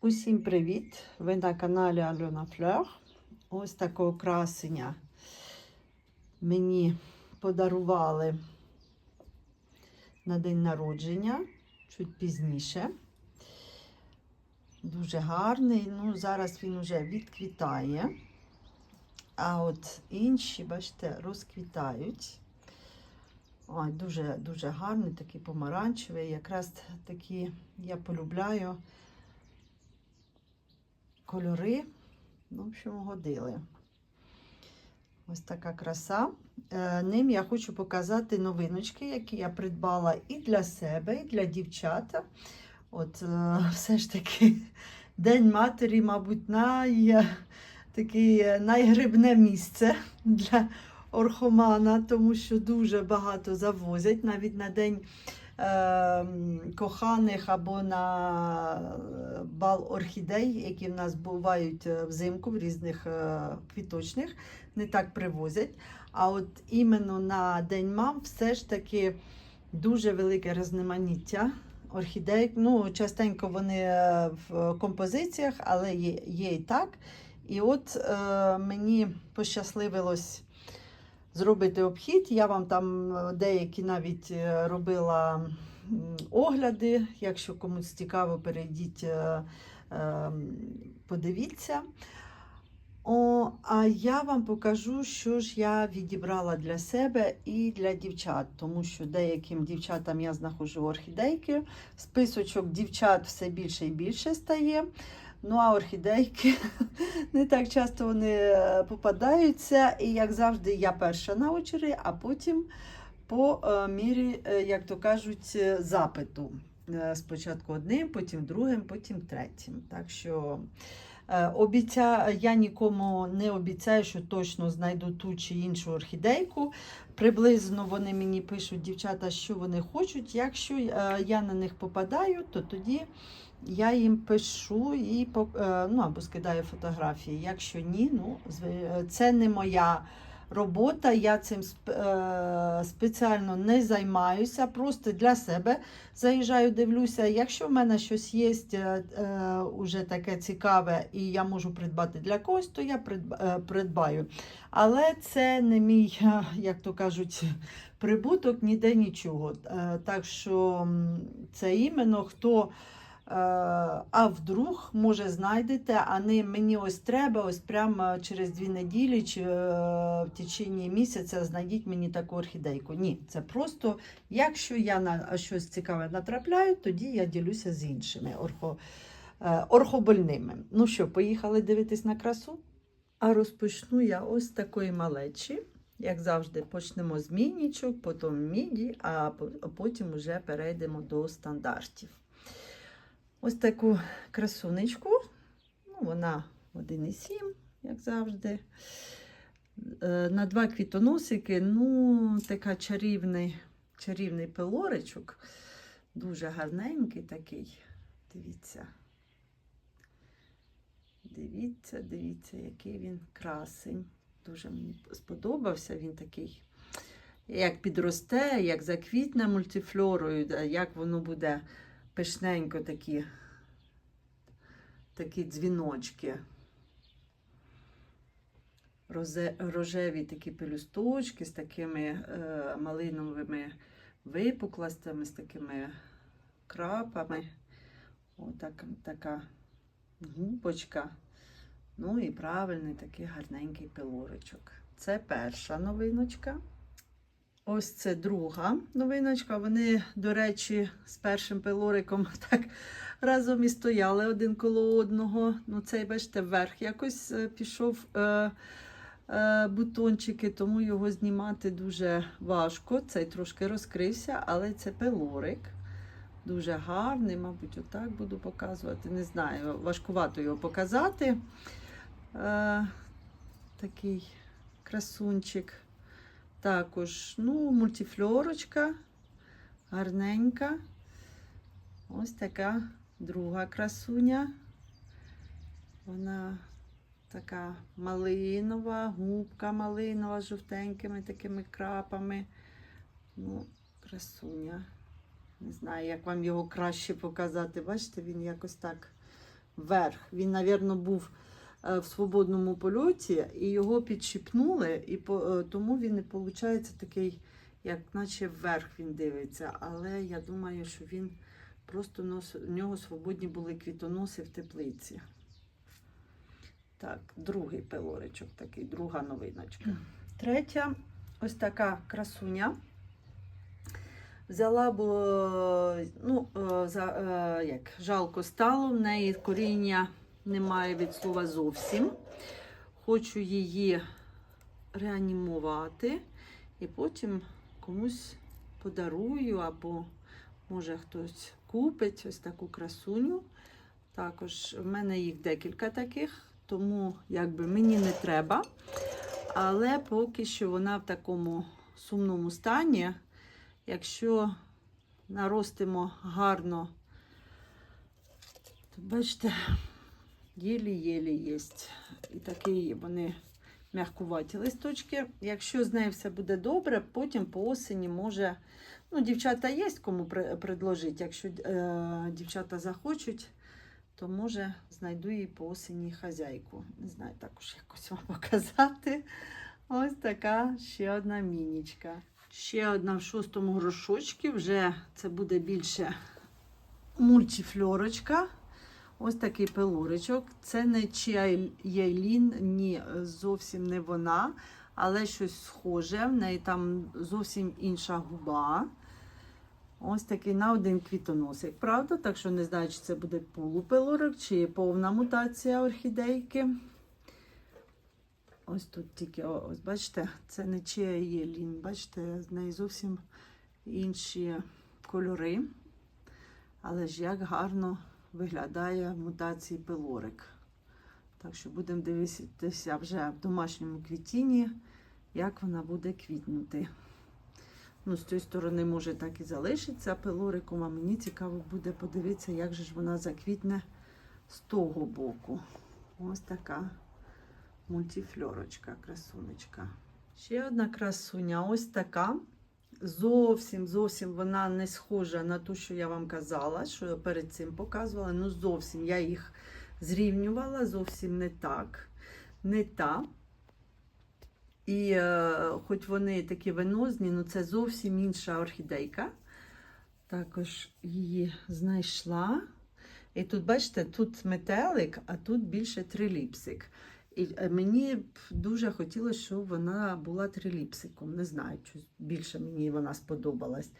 Усім привіт! Ви на каналі Альона Флер. Ось такого красення мені подарували на день народження, чуть пізніше. Дуже гарний. Ну, зараз він вже відквітає. А от інші, бачите, розквітають. Ой, дуже, дуже гарний, такий помаранчевий. Якраз такі я полюбляю кольори. Ну, в общем, годили. Ось така краса. Е, Ним я хочу показати новиночки, які я придбала і для себе, і для дівчата. От е, все ж таки День матері, мабуть, най, таке найгрибне місце для орхомана, тому що дуже багато завозять навіть на день е, коханих або на бал орхідей, які в нас бувають е, взимку в різних е, квіточних, не так привозять. А от іменно на День мам все ж таки дуже велике різноманіття орхідей. Ну, частенько вони е, в композиціях, але є, є і так. І от е, мені пощасливилось зробити обхід. Я вам там е, деякі навіть е, робила огляди. Якщо комусь цікаво, перейдіть, е, подивіться. О, а я вам покажу, що ж я відібрала для себе і для дівчат, тому що деяким дівчатам я знаходжу орхідейки. Списочок дівчат все більше і більше стає. Ну, а орхідейки не так часто вони е, попадаються. І, як завжди, я перша на очері, а потім по е, мірі, е, як то кажуть, запиту. Спочатку одним, потім другим, потім третім. Так що обіця... я нікому не обіцяю, що точно знайду ту чи іншу орхідейку. Приблизно вони мені пишуть, дівчата, що вони хочуть. Якщо я на них попадаю, то тоді я їм пишу і е, ну, або скидаю фотографії. Якщо ні, ну це не моя робота. Я цим е, спеціально не займаюся, просто для себе заїжджаю, дивлюся. Якщо в мене щось є е, е, уже таке цікаве, і я можу придбати для когось, то я е, придбаю. Але це не мій, е, як то кажуть, прибуток, ніде нічого. Е, Так що це іменно хто. А вдруг, може, знайдете, а не мені ось треба, ось прямо через дві неділі чи е, в течение місяця знайдіть мені таку орхідейку. Ні, це просто, якщо я на щось цікаве натрапляю, тоді я ділюся з іншими орхо, е, орхобольними. Ну що, поїхали дивитись на красу? А розпочну я ось такої малечі. Як завжди, почнемо з мінічок, потім міді, а потім вже перейдемо до стандартів. Ось таку красунечку. Ну, вона 1,7, як завжди. Е, На два квітоносики, ну, така чарівний, чарівний пилоричок. Дуже гарненький такий. Дивіться. Дивіться, дивіться, який він красень. Дуже мені сподобався. Він такий, як підросте, як заквітне мультифлорою, як воно буде пишненько такі, такі дзвіночки. Рожеві такі пелюсточки з такими е, малиновими випуклостями, з такими крапами. Отак, така губочка. Ну і правильний такий гарненький пилоричок. Це перша новиночка. Ось це друга новиночка. Вони, до речі, з першим пилориком так разом і стояли один коло одного. Ну, цей, бачите, вверх якось е, пішов е, е, бутончики, тому його знімати дуже важко. Цей трошки розкрився, але це пилорик. Дуже гарний, мабуть, отак буду показувати. Не знаю, важкувато його показати. Е, такий красунчик. Також, ну, мультифлорочка, гарненька. Ось така друга красуня. Вона така малинова, губка малинова з жовтенькими такими крапами. Ну, красуня. Не знаю, як вам його краще показати. Бачите, він якось так вверх. Він, мабуть, був в свободному польоті, і його підщипнули, і е, тому він не виходить такий, як наче вверх він дивиться. Але я думаю, що він просто нос, у нього свободні були квітоноси в теплиці. Так, другий пилоричок такий, друга новиночка. Третя ось така красуня. Взяла, бо ну, е, за, е, як, жалко стало, в неї коріння немає від слова зовсім. Хочу її реанімувати і потім комусь подарую, або може хтось купить ось таку красуню. Також в мене їх декілька таких, тому якби мені не треба. Але поки що вона в такому сумному стані. Якщо наростимо гарно, то бачите, єлі-єлі є. І такі вони м'якуваті листочки. Якщо з нею все буде добре, потім по осені може. Ну, дівчата є кому предложити. Якщо е, дівчата захочуть, то може знайду їй по осені хазяйку. Не знаю, також якось вам показати. Ось така ще одна мінічка. Ще одна в шостому грошочці. Вже це буде більше мультифльорочка. Ось такий пилоричок. Це не чайлін, ні, зовсім не вона, але щось схоже. В неї там зовсім інша губа. Ось такий на один квітоносик, правда? Так що не знаю, чи це буде полупилорик, чи повна мутація орхідейки. Ось тут тільки, ось бачите, це не чия є. Бачите, з неї зовсім інші кольори. Але ж як гарно виглядає мутації пилорик. Так що будемо дивитися вже в домашньому квітінні, як вона буде квітнути. Ну, з цієї сторони може так і залишиться пилориком, а мені цікаво буде подивитися, як же ж вона заквітне з того боку. Ось така мультифльорочка, красунечка. Ще одна красуня, ось така. Зовсім, зовсім вона не схожа на ту, що я вам казала, що я перед цим показувала. Ну, зовсім я їх зрівнювала, зовсім не так, не та. І е, хоч вони такі венозні, ну це зовсім інша орхідейка. Також її знайшла. І тут, бачите, тут метелик, а тут більше триліпсик. І е, мені б дуже хотілося, щоб вона була триліпсиком. Не знаю, більше мені вона сподобалась.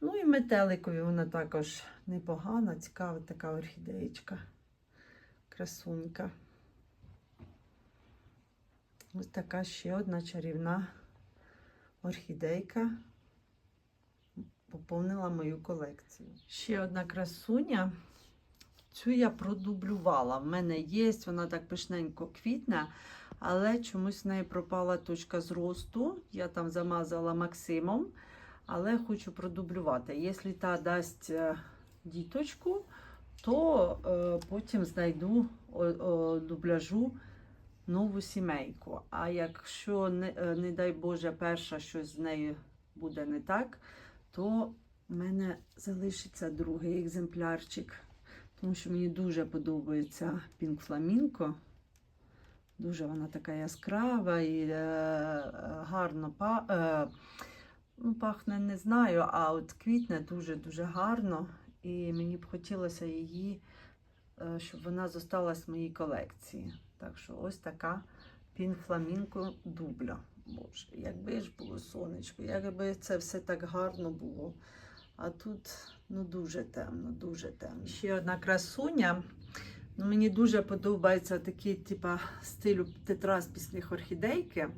Ну і метеликові вона також непогана, цікава така орхідеєчка. Красунька. Ось така ще одна чарівна орхідейка поповнила мою колекцію. Ще одна красуня. Цю я продублювала. В мене є, вона так пишненько квітне, але чомусь в неї пропала точка зросту. Я там замазала Максимом, але хочу продублювати. Якщо та дасть е, діточку, то е, потім знайду дубляжу нову сімейку. А якщо, не, е, не дай Боже, перша щось з нею буде не так, то в мене залишиться другий екземплярчик. Тому що мені дуже подобається Pink Flamingo. Дуже вона така яскрава і е, гарно па, е, ну, пахне, не знаю, а от квітне дуже-дуже гарно. І мені б хотілося її, е, щоб вона зосталась в моїй колекції. Так що ось така Flamingo дубля. Боже, якби ж було сонечко, якби це все так гарно було. А тут ну дуже темно, дуже темно. Ще одна красуня. Ну, мені дуже подобається такий типа стилю тетраспісних орхідейки.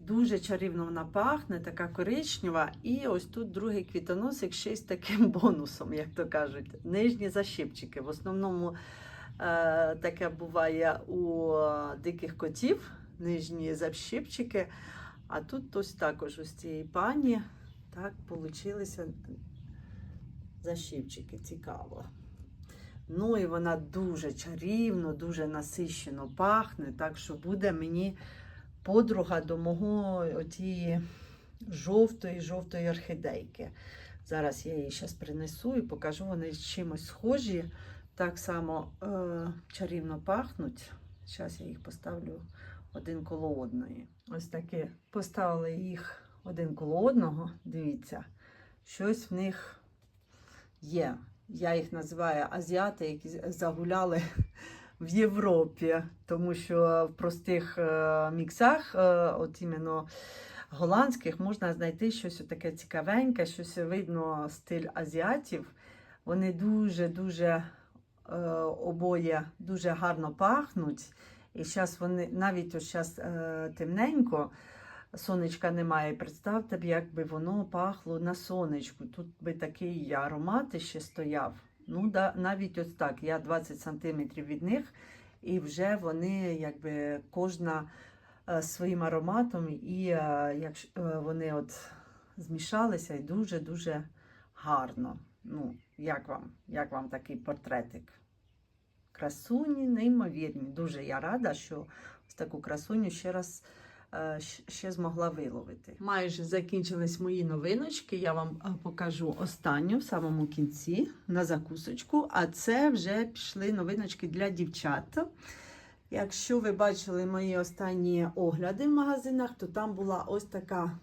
Дуже чарівно вона пахне, така коричнева. І ось тут другий квітоносик ще з таким бонусом, як то кажуть. Нижні защипчики. В основному е, таке буває у диких котів, нижні защипчики. А тут ось також ось цієї пані. Так, получилися защіпчики, цікаво. Ну і вона дуже чарівно, дуже насищено пахне, так що буде мені подруга до мого отієї жовтої жовтої орхідейки. Зараз я її зараз принесу і покажу, вони з чимось схожі. так само е, чарівно пахнуть. Зараз я їх поставлю один коло одної. Ось таке. Поставили їх один коло одного. Дивіться, щось в них є. Я їх називаю азіати, які загуляли в Європі, тому що в простих е, міксах, е, от іменно голландських, можна знайти щось таке цікавеньке, щось видно стиль азіатів. Вони дуже-дуже е, обоє дуже гарно пахнуть. І зараз вони навіть ось зараз темненько, сонечка немає. Представте б, як би воно пахло на сонечку. Тут би такий аромат ще стояв. Ну, да, навіть ось так. Я 20 сантиметрів від них, і вже вони, якби кожна е, своїм ароматом, і е, якщо е, вони от змішалися, і дуже-дуже гарно. Ну, як вам? Як вам такий портретик? Красуні, неймовірні. Дуже я рада, що ось таку красуню ще раз ще змогла виловити. Майже закінчились мої новиночки. Я вам е, покажу останню в самому кінці на закусочку. А це вже пішли новиночки для дівчат. Якщо ви бачили мої останні огляди в магазинах, то там була ось така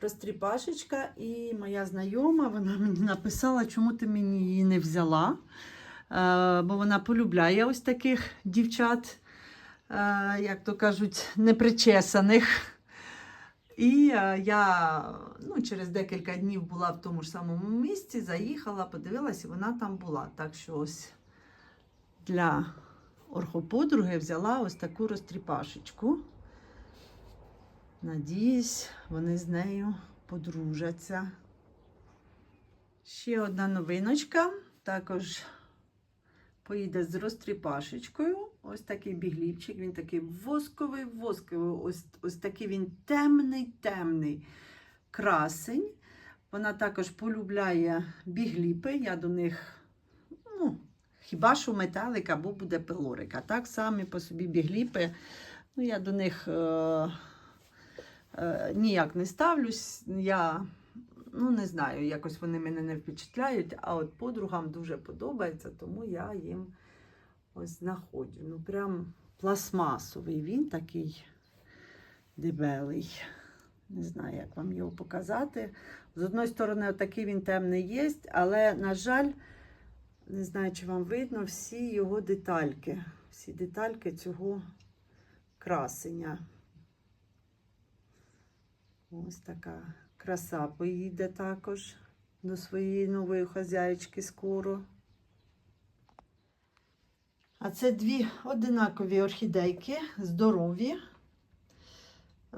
розтріпашечка, і моя знайома вона мені написала, чому ти мені її не взяла. Е, бо вона полюбляє ось таких дівчат, е, як то кажуть, непричесаних. І е, я ну, через декілька днів була в тому ж самому місці, заїхала, подивилася, і вона там була. Так що ось для орхоподруги взяла ось таку розтріпашечку. Надіюсь, вони з нею подружаться. Ще одна новиночка. Також поїде з розтріпашечкою. Ось такий бігліпчик. Він такий восковий, восковий. Ось, ось такий він темний, темний красень. Вона також полюбляє бігліпи. Я до них, ну, хіба що металик або буде пилорик. А так самі по собі бігліпи. Ну, я до них е, е, ніяк не ставлюсь. Я ну не знаю, якось вони мене не впечатляють, а от подругам дуже подобається, тому я їм ось знаходжу. Ну, прям пластмасовий він такий дебелий. Не знаю, як вам його показати. З одної сторони, отакий він темний є, але, на жаль, не знаю, чи вам видно всі його детальки. Всі детальки цього красення. Ось така краса поїде також до своєї нової хазяїчки скоро. А це дві одинакові орхідейки, здорові.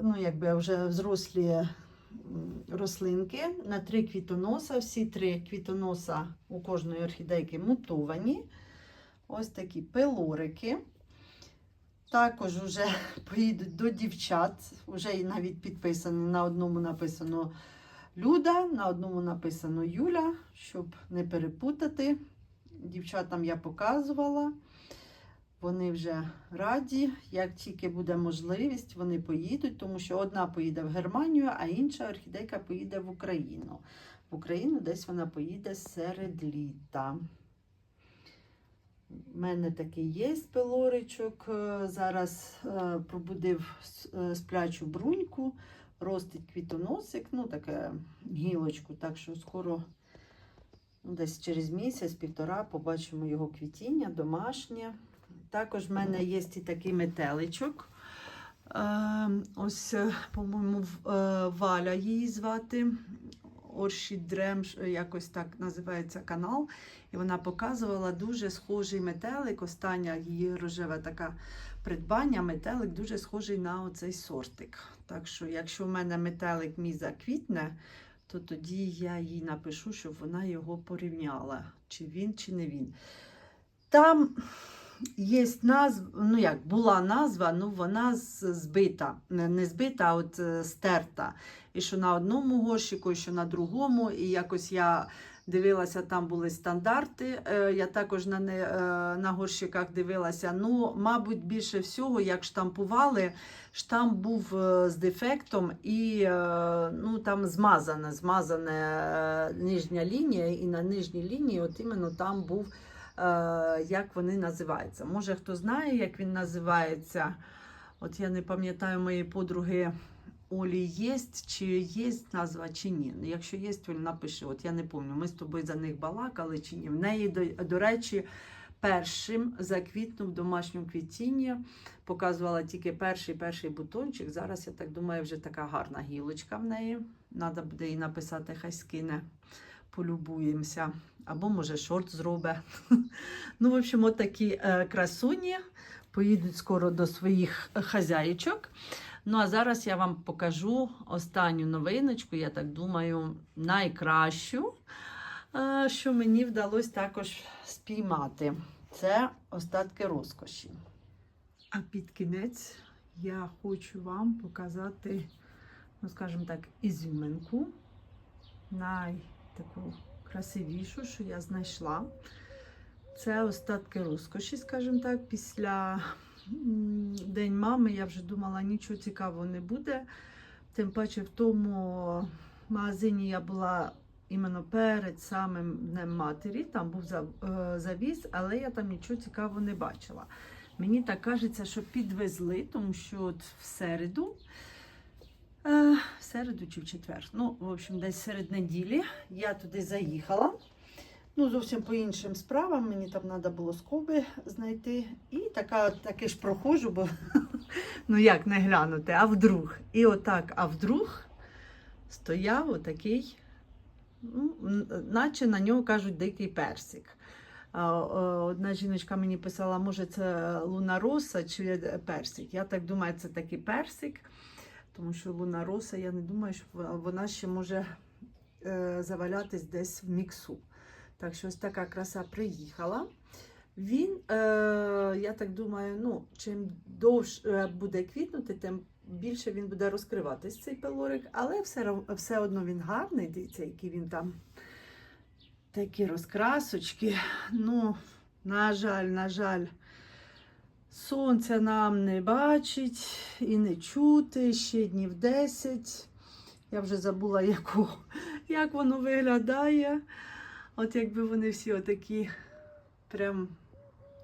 Ну, якби вже взрослі рослинки на три квітоноса. Всі три квітоноса у кожної орхідейки мутовані. Ось такі пилорики. Також вже поїдуть до дівчат. Вже і навіть підписано. На одному написано Люда, на одному написано Юля, щоб не перепутати. Дівчатам я показувала. Вони вже раді. Як тільки буде можливість, вони поїдуть, тому що одна поїде в Германію, а інша орхідейка поїде в Україну. В Україну десь вона поїде серед літа. У мене такий є пилоричок. е, Зараз е, пробудив е, сплячу бруньку, ростить квітоносик, ну таке гілочку, так що скоро, ну, десь через місяць-півтора, побачимо його квітіння, домашнє. Також в мене є і такий метеличок. Е, ось, е, по-моєму, е, Валя її звати. Орші Дрем, якось так називається канал. І вона показувала дуже схожий метелик. Остання її рожеве така придбання. Метелик дуже схожий на оцей сортик. Так що, якщо в мене метелик мій заквітне, то тоді я їй напишу, щоб вона його порівняла, чи він, чи не він. Там є назва, ну як була назва, ну вона збита. Не збита, а от е, стерта. І що на одному горщику, і що на другому. І якось я дивилася, там були стандарти. Е, Я також на, не, е, на горщиках дивилася. Ну, мабуть, більше всього, як штампували, штамп був з дефектом і ну, там змазана, змазана нижня лінія, і на нижній лінії, от іменно там був як вони називаються. Може, хто знає, як він називається. От я не пам'ятаю моєї подруги Олі є, чи є назва, чи ні. Якщо є, Оль, напиши. От я не пам'ятаю, ми з тобою за них балакали чи ні. В неї, до, до речі, першим заквітнув домашньому квітінні. Показувала тільки перший перший бутончик. Зараз, я так думаю, вже така гарна гілочка в неї. Треба буде їй написати, хай скине, полюбуємося. Або, може, шорт зробить. Ну, в общем, от такі е, красуні поїдуть скоро до своїх хазяїчок. Ну, а зараз я вам покажу останню новиночку, я так думаю, найкращу, е, що мені вдалося також спіймати. Це остатки розкоші. А під кінець я хочу вам показати, ну, скажімо так, ізюминку, найтаку красивішу, що я знайшла. Це остатки розкоші, скажімо так, після День мами я вже думала, нічого цікавого не буде. Тим паче в тому магазині я була іменно перед самим Днем матері, там був е, завіз, але я там нічого цікавого не бачила. Мені так кажеться, що підвезли, тому що от в середу, в середу чи в четвер, ну, в общем, десь серед неділі я туди заїхала. Ну, зовсім по іншим справам. Мені там треба було скоби знайти. І така, таки ж проходжу, бо ну як не глянути, а вдруг. І отак, а вдруг стояв отакий, ну, наче на нього кажуть дикий персик. Одна жіночка мені писала, може, це луна роса чи персик. Я так думаю, це такий персик, тому що луна роса, я не думаю, що вона- ще може е, завалятись десь в міксу. Так що ось така краса приїхала. Він, е, я так думаю, ну, чим довше буде квітнути, тим більше він буде розкриватись цей пелорик, але все, все одно він гарний. Дивіться, які він там такі розкрасочки. Ну, на жаль, на жаль, сонця нам не бачить і не чути ще днів 10. Я вже забула, яку, як воно виглядає. От якби вони всі отакі, прям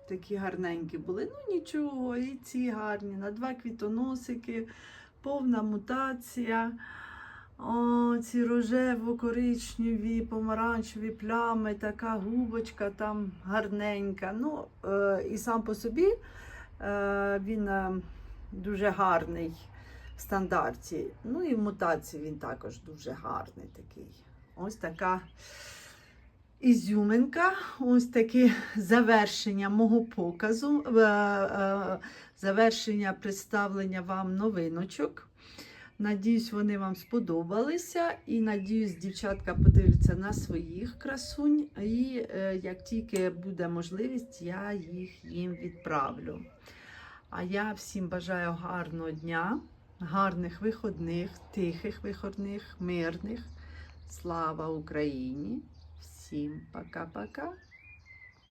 такі гарненькі були. Ну нічого, і ці гарні. На два квітоносики, повна мутація. О, ці рожево-коричневі, помаранчеві плями, така губочка там гарненька. Ну, е, і сам по собі він е, дуже гарний в стандарті. Ну і в мутації він також дуже гарний такий. Ось така ізюминка, ось таке завершення мого показу, е, е, завершення представлення вам новиночок. Надіюсь, вони вам сподобалися. І надіюсь, дівчатка подивляться на своїх красунь. І е, як тільки буде можливість, я їх їм відправлю. А я всім бажаю гарного дня, гарних виходних, тихих виходних, мирних. Слава Україні! Всім пока-пока!